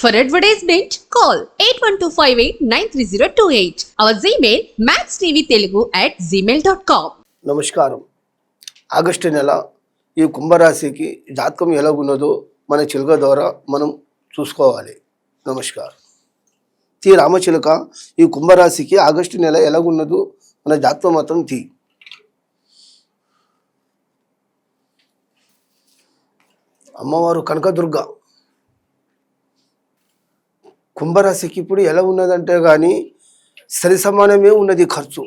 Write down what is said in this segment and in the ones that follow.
For advertisement, call 8125893028. Our Gmail, maxtvtelugu at gmail.com. నమస్కారం. August నెల ఈ కుంభరాశికి జాతకం ఎలాగున్నదో మన చిలుక ద్వారా మనం చూసుకోవాలి. నమస్కారం. తి రామచిలుక ఈ కుంభరాశికి ఆగస్టు నెల ఎలాగున్నదో మన జాతకం మాత్రం తీ అమ్మవారు కనకదుర్గ. కుంభరాశికి ఇప్పుడు ఎలా ఉన్నదంటే కానీ సరి సమానమే ఉన్నది ఖర్చు.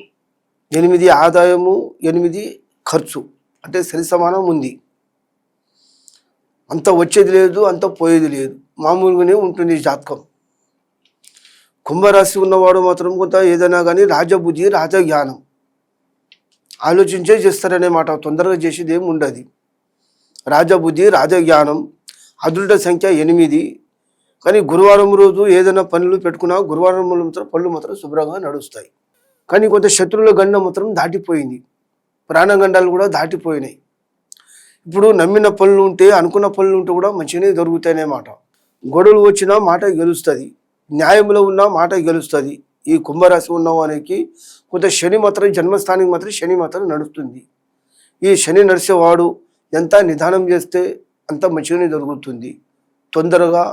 ఎనిమిది ఆదాయము ఎనిమిది ఖర్చు. అంటే సరి సమానం ఉంది. అంత వచ్చేది లేదు అంత పోయేది లేదు. మామూలుగానే ఉంటుంది జాతకం. కుంభరాశి ఉన్నవాడు మాత్రం కొంత ఏదైనా కానీ రాజబుద్ధి రాజజ్ఞానం. ఆలోచించే చేస్తారనే మాట తొందరగా చేసేది ఏమి ఉండదు. రాజబుద్ధి రాజజ్ఞానం. అదృఢ సంఖ్య ఎనిమిది. కానీ గురువారం రోజు ఏదైనా పనులు పెట్టుకున్నా గురువారం మాత్రం పనులు మాత్రం శుభ్రంగా నడుస్తాయి. కానీ కొంత శత్రువుల గండం మాత్రం దాటిపోయింది. ప్రాణగండాలు కూడా దాటిపోయినాయి. ఇప్పుడు నమ్మిన పనులు ఉంటే అనుకున్న పనులు ఉంటే కూడా మంచిగానే దొరుకుతాయనే మాట. గొడవలు వచ్చినా మాట గెలుస్తుంది. న్యాయంలో ఉన్న మాట గెలుస్తుంది. ఈ కుంభరాశి ఉన్న వానికి కొంత శని మాత్రం జన్మస్థానికి మాత్రం శని మాత్రం నడుస్తుంది. ఈ శని నడిచేవాడు ఎంత నిదానం చేస్తే అంత మంచిగానే దొరుకుతుంది తొందరగా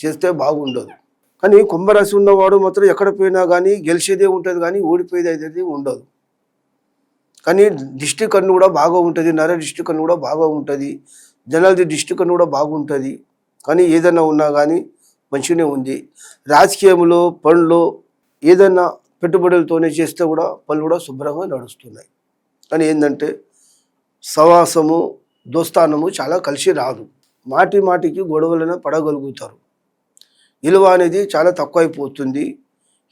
చేస్తే బాగుండదు. కానీ కుంభరాశి ఉన్నవాడు మాత్రం ఎక్కడ పోయినా కానీ గెలిచేదే ఉంటుంది కానీ ఓడిపోయేది అయితే ఉండదు. కానీ దిష్టి కన్ను కూడా బాగా ఉంటుంది నర దిష్టి కన్ను కూడా బాగా ఉంటుంది జనాలది దిష్టి కన్ను కూడా బాగుంటుంది. కానీ ఏదైనా ఉన్నా కానీ మంచిగానే ఉంది. రాజకీయంలో పనులు ఏదైనా పెట్టుబడులతోనే చేస్తే కూడా పనులు కూడా శుభ్రంగా నడుస్తున్నాయి. కానీ ఏంటంటే సవాసము దోస్తానము చాలా కలిసి రాదు. మాటి మాటికి గొడవలను పడగలుగుతారు. విలువ అనేది చాలా తక్కువ అయిపోతుంది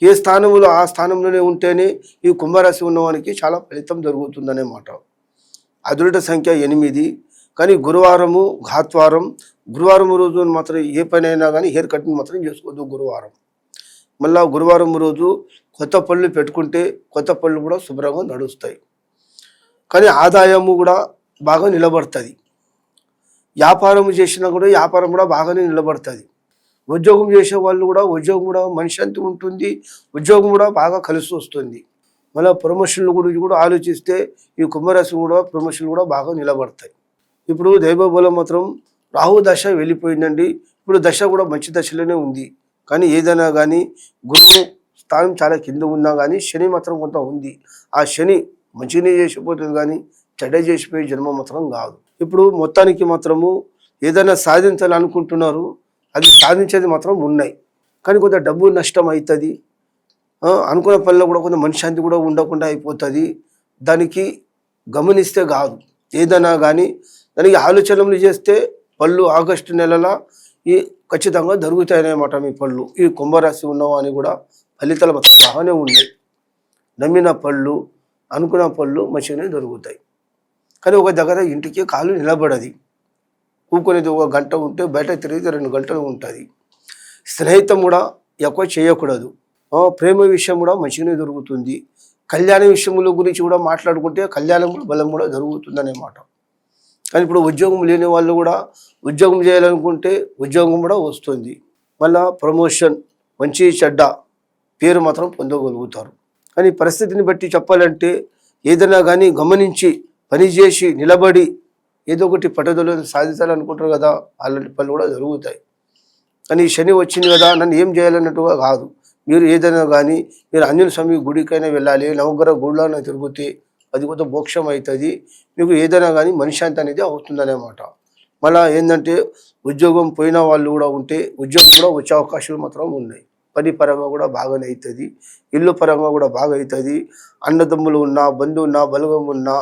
ఏ స్థానంలో ఆ స్థానంలోనే ఉంటేనే ఈ కుంభరాశి ఉన్నవానికి చాలా ఫలితం జరుగుతుందనే మాట. అదృట సంఖ్య ఎనిమిది. కానీ గురువారము ఘాత్వారం గురువారం రోజు మాత్రం ఏ పని అయినా కానీ హెయిర్ కటింగ్ మాత్రం చేసుకోవద్దు గురువారం. మళ్ళా గురువారం రోజు కొత్త పళ్ళు పెట్టుకుంటే కొత్త పళ్ళు కూడా శుభ్రంగా నడుస్తాయి. కానీ ఆదాయము కూడా బాగా నిలబడుతుంది. వ్యాపారం చేసినా కూడా వ్యాపారం కూడా బాగానే నిలబడుతుంది. ఉద్యోగం చేసే వాళ్ళు కూడా ఉద్యోగం కూడా మనశ్శాంతి ఉంటుంది ఉద్యోగం కూడా బాగా కలిసి వస్తుంది. మళ్ళీ ప్రమోషన్ల గురించి కూడా ఆలోచిస్తే ఈ కుంభరాశి కూడా ప్రమోషన్లు కూడా బాగా నిలబడతాయి. ఇప్పుడు దైవబలం మాత్రం రాహు దశ వెళ్ళిపోయిందండి. ఇప్పుడు దశ కూడా మంచి దశలోనే ఉంది. కానీ ఏదైనా కానీ గురువు స్థానం చాలా కింద ఉన్నా కానీ శని మాత్రం కొంత ఉంది. ఆ శని మంచినే చేసిపోతుంది కానీ చెడ్డ చేసిపోయే జన్మ మాత్రం కాదు. ఇప్పుడు మొత్తానికి మాత్రము ఏదైనా సాధించాలనుకుంటున్నారు అది సాధించేది మాత్రం ఉన్నాయి. కానీ కొంత డబ్బు నష్టం అవుతుంది అనుకున్న పనిలో కూడా కొంత మనశ్శాంతి కూడా ఉండకుండా అయిపోతుంది. దానికి గమనిస్తే కాదు. ఏదైనా కానీ దానికి ఆలోచనలు చేస్తే పళ్ళు ఆగస్టు నెలల ఈ ఖచ్చితంగా దొరుకుతాయన్నమాట మీ పళ్ళు. ఈ కుంభరాశి ఉన్నవాని కూడా ఫలితాలు మొత్తం బాగానే ఉన్నాయి. నమ్మిన పళ్ళు అనుకున్న పళ్ళు మంచిగానే దొరుకుతాయి. కానీ ఒక దగ్గర ఇంటికి కాలు నిలబడది. కూకునేది ఒక గంట ఉంటే బయట తిరిగితే రెండు గంటలు ఉంటుంది. స్నేహితం కూడా ఎక్కువ చేయకూడదు. ప్రేమ విషయం కూడా మంచిగానే దొరుకుతుంది. కళ్యాణ విషయముల గురించి కూడా మాట్లాడుకుంటే కళ్యాణం బలం కూడా జరుగుతుంది మాట. కానీ ఇప్పుడు ఉద్యోగం లేని వాళ్ళు కూడా ఉద్యోగం చేయాలనుకుంటే ఉద్యోగం కూడా వస్తుంది. మళ్ళా ప్రమోషన్ మంచి చెడ్డ పేరు మాత్రం పొందగలుగుతారు. కానీ పరిస్థితిని బట్టి చెప్పాలంటే ఏదైనా కానీ గమనించి పని చేసి నిలబడి ఏదో ఒకటి పట్టుదల సాధించాలనుకుంటారు కదా అలాంటి పనులు కూడా జరుగుతాయి. కానీ ఈ శని వచ్చింది కదా నన్ను ఏం చేయాలన్నట్టుగా కాదు. మీరు ఏదైనా కానీ మీరు ఆంజనేయ స్వామి గుడికైనా వెళ్ళాలి నవగ్రహ గుడిలోనే తిరిగితే అది కొంత మోక్షం అవుతుంది. మీకు ఏదైనా కానీ మనశ్శాంతి అనేది అవుతుందనేమాట మళ్ళా ఏంటంటే ఉద్యోగం పోయిన వాళ్ళు కూడా ఉంటే ఉద్యోగం కూడా వచ్చే అవకాశాలు మాత్రం ఉన్నాయి. పని పరంగా కూడా బాగానే అవుతుంది. ఇల్లు పరంగా కూడా బాగా అవుతుంది. అన్నదమ్ములు ఉన్నా బంధువు ఉన్నా బలగం ఉన్నా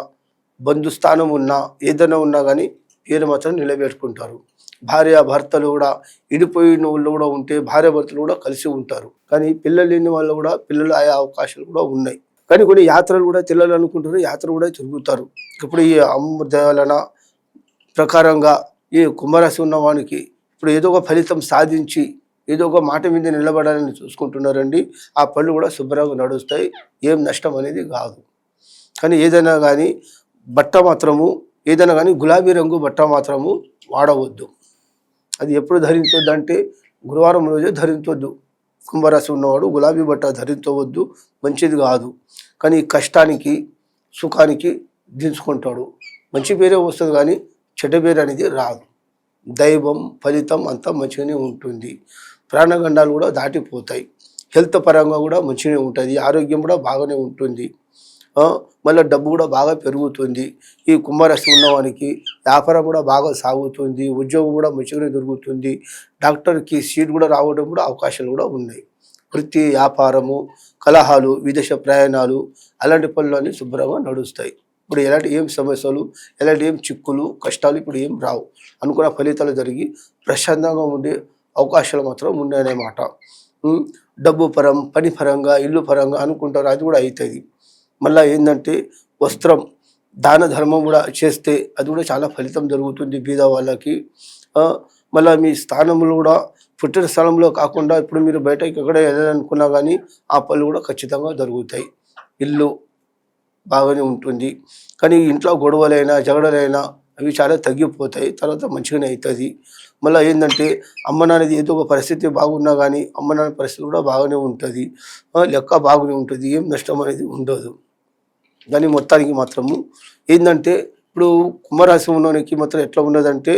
బంధుస్థానం ఉన్నా ఏదైనా ఉన్నా కానీ పేరు మాత్రం నిలబెట్టుకుంటారు. భార్య భర్తలు కూడా ఇడిపోయిన వాళ్ళు కూడా ఉంటే భార్య భర్తలు కూడా కలిసి ఉంటారు. కానీ పిల్లలు లేని వాళ్ళు కూడా పిల్లలు అయ్యే అవకాశాలు కూడా ఉన్నాయి. కానీ కొన్ని యాత్రలు కూడా తిరగాలి అనుకుంటారు యాత్ర కూడా తిరుగుతారు ఇప్పుడు ఈ అమృతవలన ప్రకారంగా ఈ కుంభరాశి ఉన్నవానికి ఇప్పుడు ఏదో ఒక ఫలితం సాధించి ఏదో ఒక మాట మీద నిలబడాలని చూసుకుంటున్నారండి. ఆ పళ్ళు కూడా శుభ్రంగా నడుస్తాయి. ఏం నష్టం అనేది కాదు. కానీ ఏదైనా కానీ బట్ట మాత్రము ఏదైనా కానీ గులాబీ రంగు బట్ట మాత్రము వాడవద్దు. అది ఎప్పుడు ధరించొద్దంటే గురువారం రోజే ధరించవద్దు కుంభరాశి ఉన్నవాడు గులాబీ బట్ట ధరించవద్దు మంచిది కాదు. కానీ కష్టానికి సుఖానికి దించుకుంటాడు. మంచి పేరే వస్తుంది కానీ చెడ్డ పేరు అనేది రాదు. దైవం ఫలితం అంతా మంచిగానే ఉంటుంది. ప్రాణగండాలు కూడా దాటిపోతాయి. హెల్త్ పరంగా కూడా మంచిగానే ఉంటుంది. ఆరోగ్యం కూడా బాగానే ఉంటుంది. మళ్ళీ డబ్బు కూడా బాగా పెరుగుతుంది. ఈ కుంభరాశి ఉన్నవానికి వ్యాపారం కూడా బాగా సాగుతుంది. ఉద్యోగం కూడా మంచిగానే దొరుకుతుంది. డాక్టర్కి సీట్ కూడా రావడం కూడా అవకాశాలు కూడా ఉన్నాయి. వృత్తి వ్యాపారము కలహాలు విదేశ ప్రయాణాలు అలాంటి పనులన్నీ శుభ్రంగా నడుస్తాయి. ఇప్పుడు ఎలాంటి ఏం సమస్యలు ఎలాంటి ఏం చిక్కులు కష్టాలు ఇప్పుడు ఏం రావు. అనుకున్న ఫలితాలు జరిగి ప్రశాంతంగా ఉండే అవకాశాలు మాత్రం ఉన్నాయన్నమాట డబ్బు పరం పని పరంగా ఇల్లు పరంగా అనుకుంటారు అది కూడా అవుతుంది. మళ్ళీ ఏంటంటే వస్త్రం దాన ధర్మం కూడా చేస్తే అది కూడా చాలా ఫలితం జరుగుతుంది బీద వాళ్ళకి. మళ్ళీ మీ స్థానంలో కూడా పుట్టిన స్థలంలో కాకుండా ఇప్పుడు మీరు బయటకి ఎక్కడ వెళ్ళాలనుకున్నా కానీ ఆ పనులు కూడా ఖచ్చితంగా జరుగుతాయి. ఇల్లు బాగానే ఉంటుంది. కానీ ఇంట్లో గొడవలైనా జగడలైనా అవి చాలా తగ్గిపోతాయి. తర్వాత మంచిగానే అవుతుంది మళ్ళీ ఏంటంటే అమ్మ నాన్నది ఏదో ఒక పరిస్థితి బాగున్నా కానీ అమ్మ నాన్న పరిస్థితి కూడా బాగానే ఉంటుంది. లెక్క బాగానే ఉంటుంది. ఏం నష్టం అనేది ఉండదు. కానీ మొత్తానికి మాత్రము ఏంటంటే ఇప్పుడు కుంభరాశి ఉన్నవానికి మాత్రం ఎట్లా ఉన్నదంటే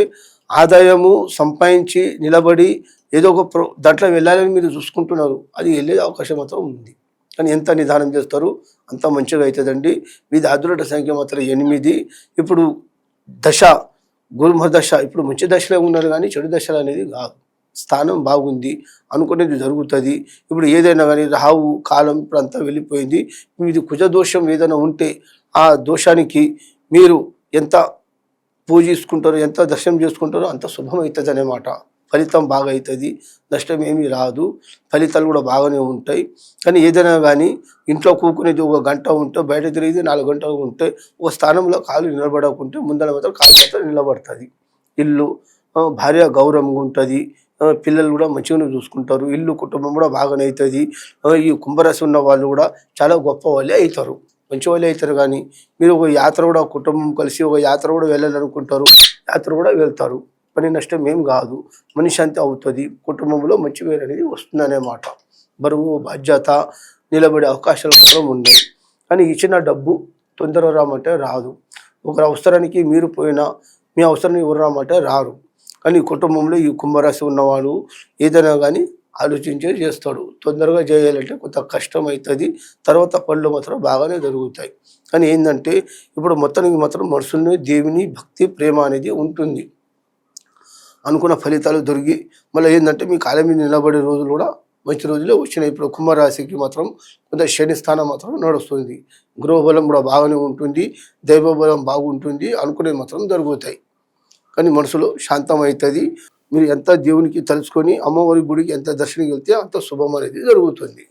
ఆదాయము సంపాదించి నిలబడి ఏదో ఒక ప్రో దాంట్లో వెళ్ళాలని మీరు చూసుకుంటున్నారు. అది వెళ్ళే అవకాశం మాత్రం ఉంది. కానీ ఎంత నిదానం చేస్తారు అంత మంచిగా అవుతుందండి. మీది అదృష్ట సంఖ్య మాత్రం ఎనిమిది. ఇప్పుడు దశ గురుమ దశ ఇప్పుడు మంచి దశలో ఉన్నారు కానీ చెడు దశలు అనేది కాదు. స్థానం బాగుంది అనుకునేది జరుగుతుంది. ఇప్పుడు ఏదైనా కానీ రావు కాలం ఇప్పుడు అంతా వెళ్ళిపోయింది. ఇది కుజ దోషం ఏదైనా ఉంటే ఆ దోషానికి మీరు ఎంత పూజించుకుంటారో ఎంత దర్శనం చేసుకుంటారో అంత శుభం అవుతుంది అన్నమాట ఫలితం బాగా అవుతుంది నష్టం ఏమీ రాదు. ఫలితాలు కూడా బాగానే ఉంటాయి. కానీ ఏదైనా కానీ ఇంట్లో కూకునేది ఒక గంట ఉంటే బయట తిరిగి నాలుగు గంటలు ఉంటే ఒక స్థానంలో కాలు నిలబడకుంటే ముందర మాత్రం కాలు మాత్రం నిలబడుతుంది. ఇల్లు భార్య గౌరవంగా ఉంటుంది. పిల్లలు కూడా మంచిగానే చూసుకుంటారు. ఇల్లు కుటుంబం కూడా బాగానే అవుతుంది. ఈ కుంభరాశి ఉన్న వాళ్ళు కూడా చాలా గొప్ప వాళ్ళే అవుతారు. మంచి వాళ్ళే అవుతారు కానీ మీరు ఒక యాత్ర కూడా కుటుంబం కలిసి ఒక యాత్ర కూడా వెళ్ళాలనుకుంటారు. యాత్ర కూడా వెళ్తారు. పని నష్టం ఏం కాదు. మనిషి అవుతుంది. కుటుంబంలో మంచి పేరు అనేది వస్తుందనేమాట బరువు బాధ్యత నిలబడే అవకాశాలు మాత్రం ఉన్నాయి. కానీ ఇచ్చిన డబ్బు తొందరగా రామంటే రాదు. ఒకరి అవసరానికి మీరు పోయినా మీ అవసరానికి ఎవరు రామంటే రారు. కానీ ఈ కుటుంబంలో ఈ కుంభరాశి ఉన్నవాడు ఏదైనా కానీ ఆలోచించే చేస్తాడు. తొందరగా చేయాలంటే కొంత కష్టం అవుతుంది తర్వాత పనులు మాత్రం బాగానే జరుగుతాయి. కానీ ఏంటంటే ఇప్పుడు మొత్తానికి మాత్రం మనుషుల్ని దేవుని భక్తి ప్రేమ అనేది ఉంటుంది. అనుకున్న ఫలితాలు దొరికి మళ్ళీ ఏంటంటే మీ కాలం మీద నిలబడే రోజులు కూడా మంచి రోజులే వచ్చినాయి. ఇప్పుడు కుంభరాశికి మాత్రం కొంత శని స్థానం మాత్రం నడుస్తుంది. గృహబలం కూడా బాగానే ఉంటుంది. దైవ బలం బాగుంటుంది. అనుకునేది మాత్రం జరుగుతాయి. కానీ మనసులో శాంతం అవుతుంది మీరు ఎంత దేవునికి తలుచుకొని అమ్మవారి గుడికి ఎంత దర్శనం వెళ్తే అంత శుభం అనేది జరుగుతుంది.